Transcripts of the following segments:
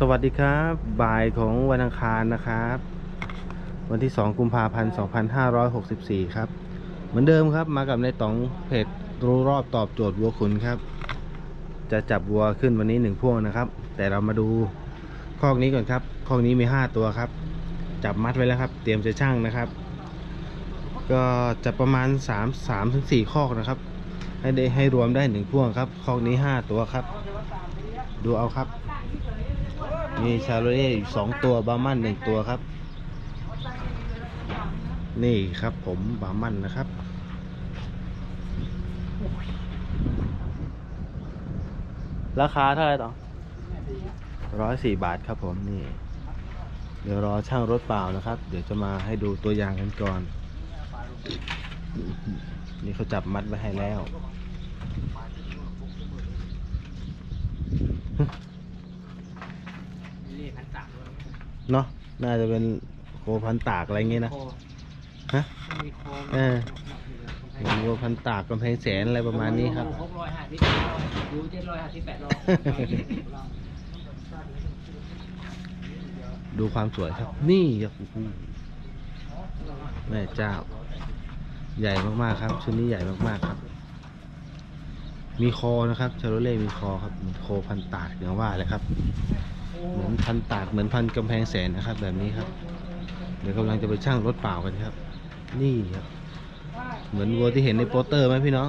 สวัสดีครับ บ่ายของวันอังคารนะครับ วันที่ 2 กุมภาพันธ์ 2564 ครับ เหมือนเดิมครับมากับในต๋องเพจรู้รอบตอบโจทย์วัวขุนครับ จะจับวัวขึ้นวันนี้หนึ่งพวงนะครับ แต่เรามาดูคอกนี้ก่อนครับคอกนี้มี 5 ตัวครับ จับมัดไว้แล้วครับ เตรียมจะช่างนะครับ ก็จะประมาณ 3 3ถึง4คอกนะครับ ให้ได้ให้รวมได้หนึ่งพ่วงครับคอกนี้ 5 ตัวครับ ดูเอาครับ มีชาโรเล่อยู่สองตัวบามันหนึ่งตัวครับ นี่ครับผมบามันนะครับราคาเท่าไหร่ต่อร้อยสี่บาทครับผมนี่ เดี๋ยวรอช่างรถเปล่านะครับ เดี๋ยวจะมาให้ดูตัวอย่างกันก่อน นี่เขาจับมัดไว้ให้แล้ว นี่พันสามด้วย เนาะน่าจะเป็นโคพันตากอะไรเงี้ยนะโคฮะ มีโคเออเป็นวัวพันตากกำแพงแสนอะไรประมาณนี้ครับหกร้อยห้าสิบดูเจ็ดร้อยห้าสิบแปดร้อยดูความสวยครับ นี่ครับโอ้โหแม่เจ้า ใหญ่มากๆครับชุดนี้ใหญ่มากๆครับ มีคอนะครับชาโรเล่มีคอครับมีโคพันตากอย่างว่าเลยครับ เหมือนพันตากเหมือนพันกำแพงแสนนะครับ แบบนี้ครับ เดี๋ยวกำลังจะไปช่างรถเปล่ากันครับ นี่ครับ เหมือนวัวที่เห็นในโปสเตอร์ไหมพี่น้อง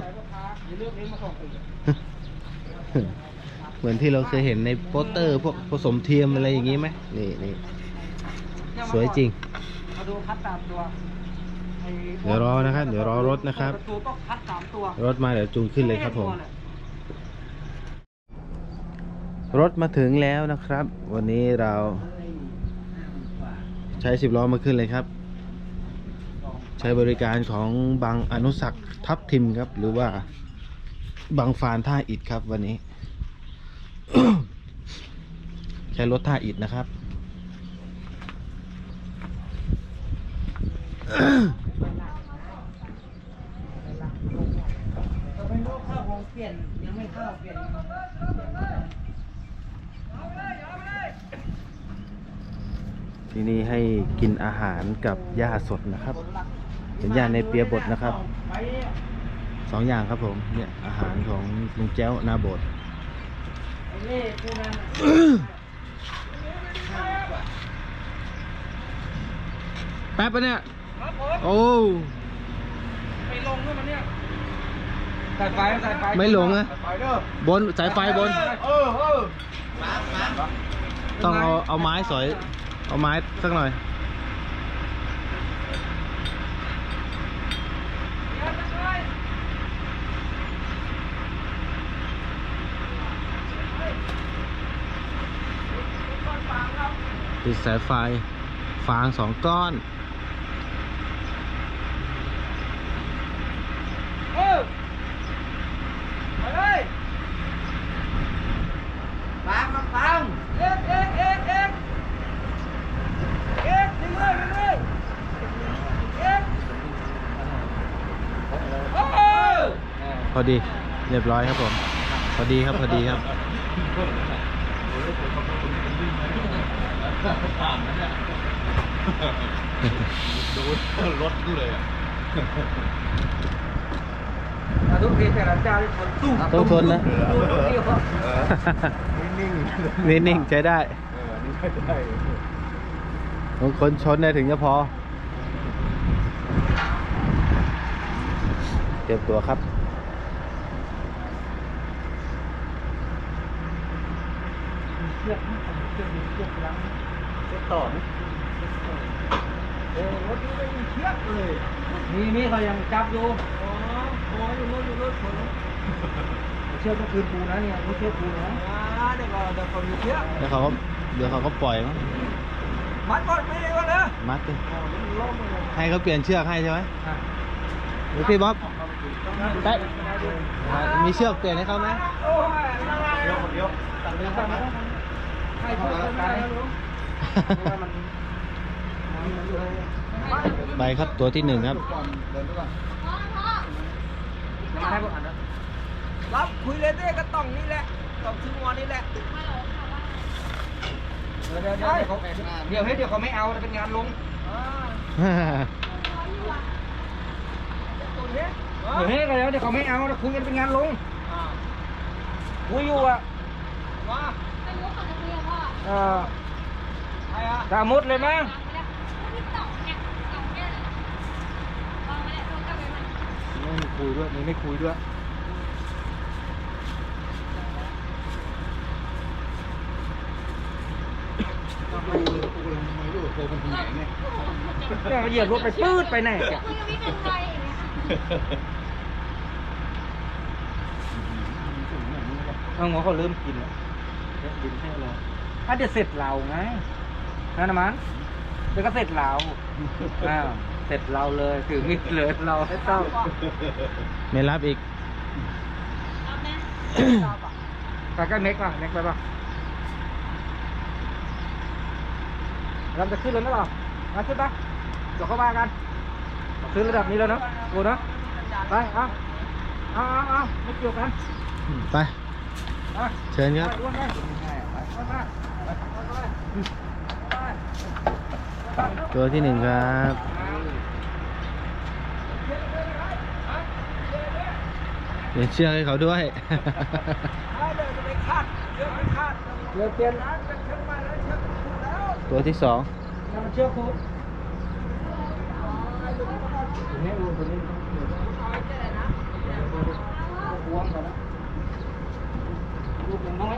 เหมือนที่เราเคยเห็นในโปสเตอร์ พวกผสมเทียมอะไรอย่างนี้ไหมนี่นี่สวยจริงมาดูคัดตามตัวเดี๋ยวรอนะครับ เดี๋ยวรอรถนะครับระตูต้องคัดสามตัวรถมาเดี๋ยวจูงขึ้นเลยครับผม รถมาถึงแล้วนะครับ วันนี้เรา ใช้สิบล้อมาขึ้นเลยครับ ใช้บริการของบางอนุสักทับทิมครับ หรือว่าบางฟานท่าอิฐครับ วันนี้ ใช้รถท่าอิฐนะครับ เราไม่รู้เข้าของเปลี่ยนยังไม่เข้าเปลี่ยน ที่นี่ ให้กินอาหารกับหญ้าสดนะครับ เป็นหญ้าในเปียบดนะครับไปสองอย่างครับผมเนี่ยอาหารของลุงแจ้วนาโบดไอ้เล่พวกนั้นแป๊บปะเนี่ยครับผมโอ้ไปลงด้วยมันเนี่ยสายไฟสายไฟไม่หลงอะไปเด้อบนสายไฟบนเออเออต้องเอาเอาไม้สอย เอาไม้สักหน่อยติดสายไฟฟางสองก้อน เออไปเลยฟังฟังฟังเอ็กเอ็กเอ็กเอ็กเอ็กดึงเลยดึงเลยเอ็กโอ้ พอดี เรียบร้อยครับผม พอดีครับพอดีครับทุกทีแต่ละเจ้าที่คนสู้ต้องทนนะ นิ่งนิ่งๆใช้ได้เออนี่ใช่ได้บางคนชนเนี่ยถึงจะพอ เตรียมตัวครับ เชือกเชือกเชือกล้างเชือกต่อโอ้รถนี้ไม่มีเชือกเลยนี่นี่เขายังจับอยู่อ๋ออ๋ออยู่รถอยู่รถคนเชือกก็คือปูนะเนี่ยไม่เชือกปูนะอ่าเดี๋ยวก็เดี๋ยวเขามีเชือกแล้วเขาก็เดี๋ยวเขาก็ปล่อยมั้งมัดก่อนไม่ได้ก่อนนะมัดเลยให้เขาเปลี่ยนเชือกให้ใช่ไหมอะหรือพี่บ๊อบได้อะมีเชือกเปลี่ยนให้เขาไหมเดี๋ยวเดี๋ยวตัดเรื่องไปนะ ให้เชือกไปนะรู้ไปครับตัวที่หนึ่งครับรับคุยเลยเด้ก็ต้องนี่แหละต้องซื้อวัวนี่แหละเดี๋ยวเดี๋ยวเดี๋ยวเขาเดี๋ยวเฮ้ยเดี๋ยวเขาไม่เอาเป็นงานลงเดี๋ยวเฮ้ยแล้วเดี๋ยวเขาไม่เอาเดี๋ยวคุยกันเป็นงานลงคุยอยู่อะว่า เออใครอะตามุดเลยมั้งไม่ได้ไม่ได้สองเนี่ยสองเนี่ยเลยวางไว้เลยโทรกลับไปมันไม่มีคุยด้วยนี่ไม่คุยด้วยเนี่ยเหยียบรถไปปื้ดไปไหนเนี่ยคุยกับพี่เป็นไรอย่างเงี้ยเอางอเขาเริ่มกินแล้วดินให้เรา ถ้าเดี๋ยวเสร็จเราไงนั่นนะมันเดี๋ยวก็เสร็จเราอ้าวเสร็จเราเลยถือมีดเลยเราให้เต้าไม่รับอีกเอาแม่ไปก็เน็กป่ะเน็กไปป่ะเราจะขึ้นเลยไหมล่ะมาขึ้นป่ะเดี๋ยวเข้ามากันขึ้นระดับนี้แล้วเนอะโอ้เนอะไปเอาเอาเอาเอาไม่เกี่ยวกันไปอะเชิญครับ ตัวที่หนึ่งครับเดี๋ยวเชือกให้เขาด้วยเรือเปลี่ยนตัวที่สองเชือกคุณตัวนี้ตัวนี้บวมก่อนนะลูกยังน้อย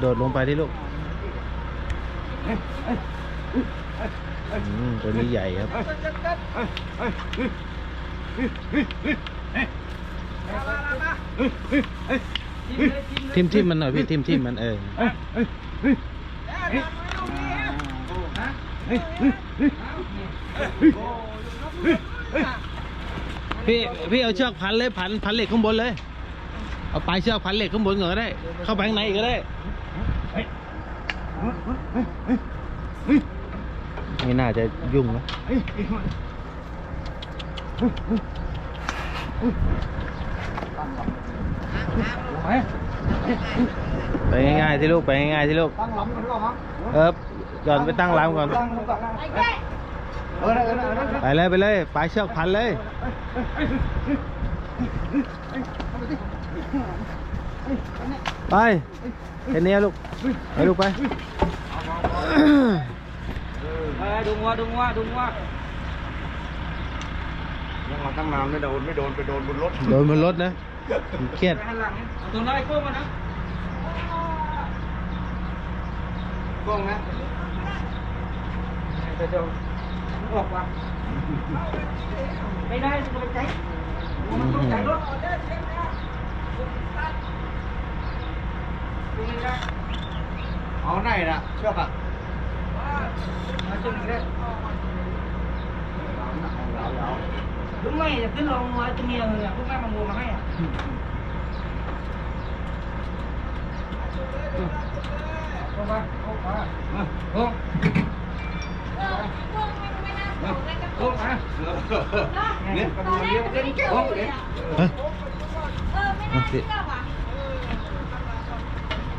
โดดลงไปที่ลูกตัวนี้ใหญ่ครับทิมทิมมันหน่อยพี่ทิมทิมมันเออพี่พี่เอาเชือกพันเลยพันพันเหล็กข้างบนเลย เอาปลายเชือกพันเหล็กข้างบนก่อนก็ได้ เข้าไปข้างในก็ได้ ไม่น่าจะยุ่งนะไปง่ายๆที่ลูกไปง่ายๆที่ลูกตั้งลำกันหรอมั้งเออก่อนไปตั้งรามก่อน ตั้งก่อนไอ้แก่เออเออเออเออไปเลยไปเลยปลายเชือกพันเลย ไปแค่นี้ลูกไปลูกไปไปดูงัวดูงัวดูงัวยังมาตั้งนานไม่โดนไม่โดนไปโดนบนรถโดนบนรถนะเครียดไปหันหลังนี่เอาตัวน้อยโค้งมานะโค้งนะเดี๋ยวเดี๋ยวมันออกว่ะไม่ได้จะไปใจมันต้องใจรถ ดูนี่นะเอาไหนน่ะเชือกอะมาจุ่มนี่ได้ลุงไม่จะขึ้นลง มาจะมีอะไรอะลุงแม่มามัวมาให้อะโอ้ไปโอ้ไปโอ้เออพวกไม่ไม่น่าส่งเลยกระ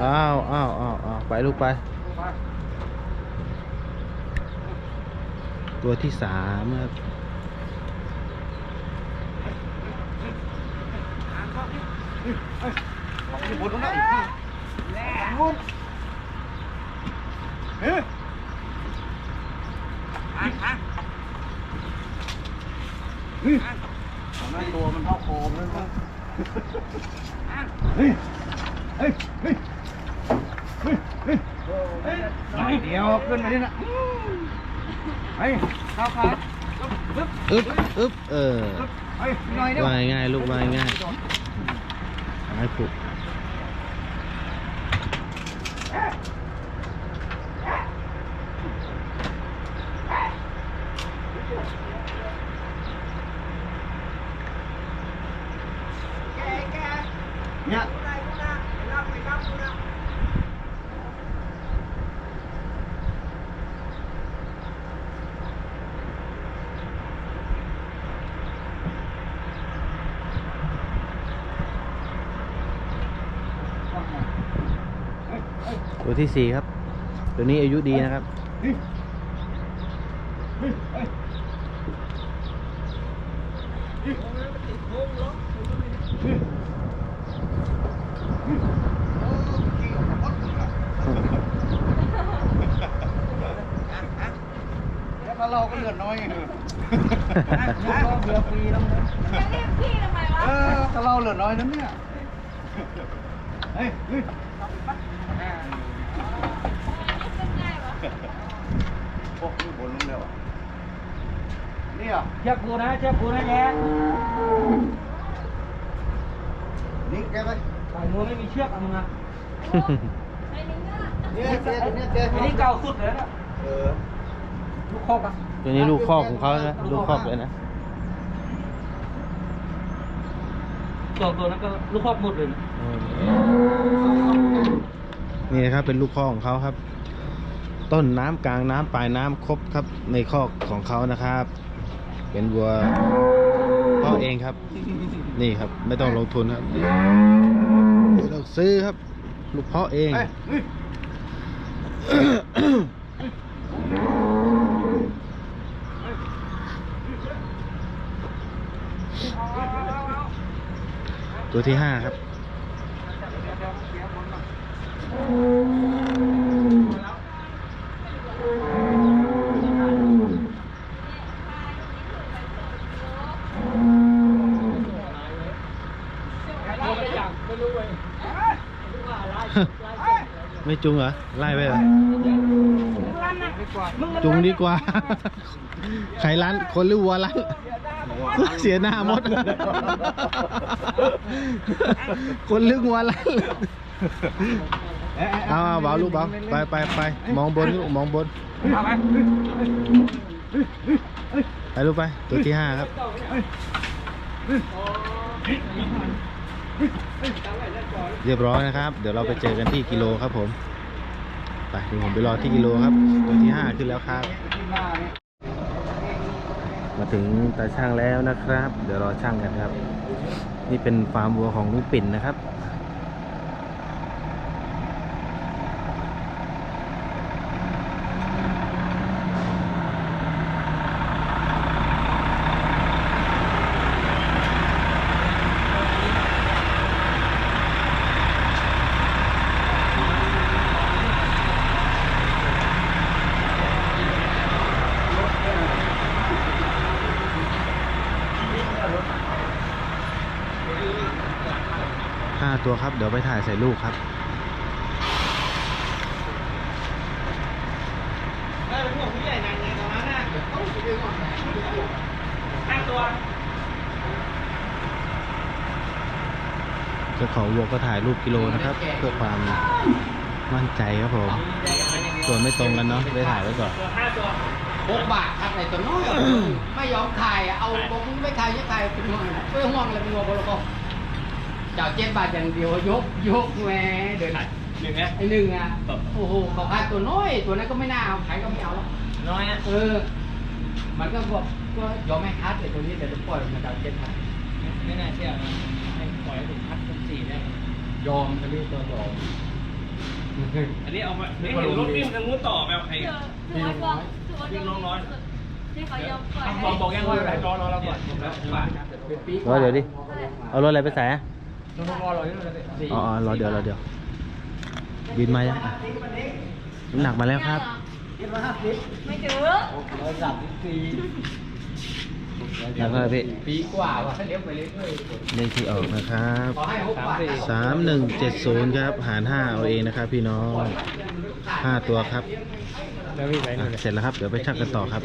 โอ้าวอ้าวอ้าวอ้าวไปลูกไป ตัวที่สามครับอยู่บนนั้นอีกนู่นเฮ้ย ตัวมันเท่าโคมแล้วเฮ้ยเฮ้ย เฮ้ย เฮ้ย เฮ้ย เฮ้ยหน่อยเดียวขึ้นมานี่นะเฮ้ยเข้าขาปึ๊บอึ๊บอึ๊บเออเฮ้ยหน่อยเดียววายง่ายลูกวายง่ายให้ผูก เนี่ยตัวที่สี่ครับ ตัวนี้อายุดีนะครับ เบียร์ฟรีแล้วมั้งจะเรียกพี่ทำไมวะเออถ้าเราเหลือน้อยนั้นเนี่ยเฮ้ยเฮ้ยนี่เป็นไงวะพวกนี้บนลงแล้วอะนี่อะเชือกกูนะเชือกกูนะแกนี่แกไปใส่มือไม่มีเชือกอะมึงอะไอ้นี่ก็เนี่ยเจ๊เนี่ยเจ๊อันนี้เก่าสุดเลยนะเออลูกคอกอะ ตัวนี้ลูกคอกของเขานะลูกคอกเลยนะตัวตัวนั้นก็ลูกคอกหมดเลยนะนี่นะครับเป็นลูกคอกของเขาครับ ต้นน้ำกลางน้ำปลายน้ำครบครับในคอกของเขานะครับ เป็นวัวพ่อเองครับ นี่ครับไม่ต้องลงทุนครับไม่ต้องซื้อครับ ลูกพ่อเอง เฮ้ยเฮ้ย ตัวที่ห้าครับ ไม่จุงเหรอ ไล่ไปเหรอ จุงดีกว่า ใครร้านคนหรือวัวร้าน เสียหน้าหมด คนหรือวัวร้านเอาเอาเบาลูกเบาไปไปไปมองบนลูกมองบนเอาไหมไปลูกไปตัวที่ห้าครับเรียบร้อยนะครับ เดี๋ยวเราไปเจอกันที่กิโลครับผม ไปเดี๋ยวผมไปรอที่กิโลครับ ตัวที่ห้าขึ้นแล้วครับ มาถึงตาช่างแล้วนะครับ เดี๋ยวรอช่างกันครับ นี่เป็นฟาร์มวัวของลุงปิ่นนะครับ ห้า ตัวครับ เดี๋ยวไปถ่ายใส่ลูกครับห้าตัวเจ้าของวัวก็ถ่ายรูปกิโลนะครับ เพื่อความมั่นใจครับผม ส่วนไม่ตรงกันเนาะไปถ่ายไว้ก่อนห้าตัวหกบาทครับไอ้ตัวน้อยไม่ยอมขายเอาบอกมึงไม่ขายจะขายเป็นห่วงเป็นห่วงเลยเป็นห่วงบลก เจ้าเจ็ดบาทอย่างเดียวยกยกแหวเดินหนึ่งนะ ไอ้หนึ่งอะโอ้โหเขาขายตัวน้อยตัวนั้นก็ไม่น่าเอาขายก็ไม่เอาแล้วน้อยนะเออ มันก็บอกก็ยอมไม่คัดเลยตัวนี้แต่ต้องปล่อยมันเจ้าเจ็ดบาทไม่น่าเชื่อนะให้ปล่อยให้ผมพัดเป็นสี่ได้ ยอมก็เรียกตัวยอม อันนี้เอามาไม่เห็นรถวิ่งทางนู้นต่อไปเอาใครเจกันอถือว่าบอกถือว่าวิ่งน้อยๆที่เขายอมปล่อยบอกบอกยังว่าอะไรรอรอเราก่อนบ้านเป็นปีรอเดี๋ยวดิ เอารถอะไรไปใส่อะ รอรอรอนี่เลยสี่อ๋ออ๋อรอเดี๋ยวรอเดี๋ยว บินมายังอะน้ำหนักมาแล้วครับไม่ถือร้อยสามสิบสี่แล้วก็พี่ปีกว่าว่ะเลี้ยวไปเรื่อยเลขที่ออกนะครับๆขอให้หกบาทสามหนึ่งเจ็ดศูนย์ครับ หารห้าเอาเองนะครับ พี่น้องห้าตัวครับแล้ววิ่งไปอะเสร็จแล้วครับ เดี๋ยวไปชั่งกันต่อครับ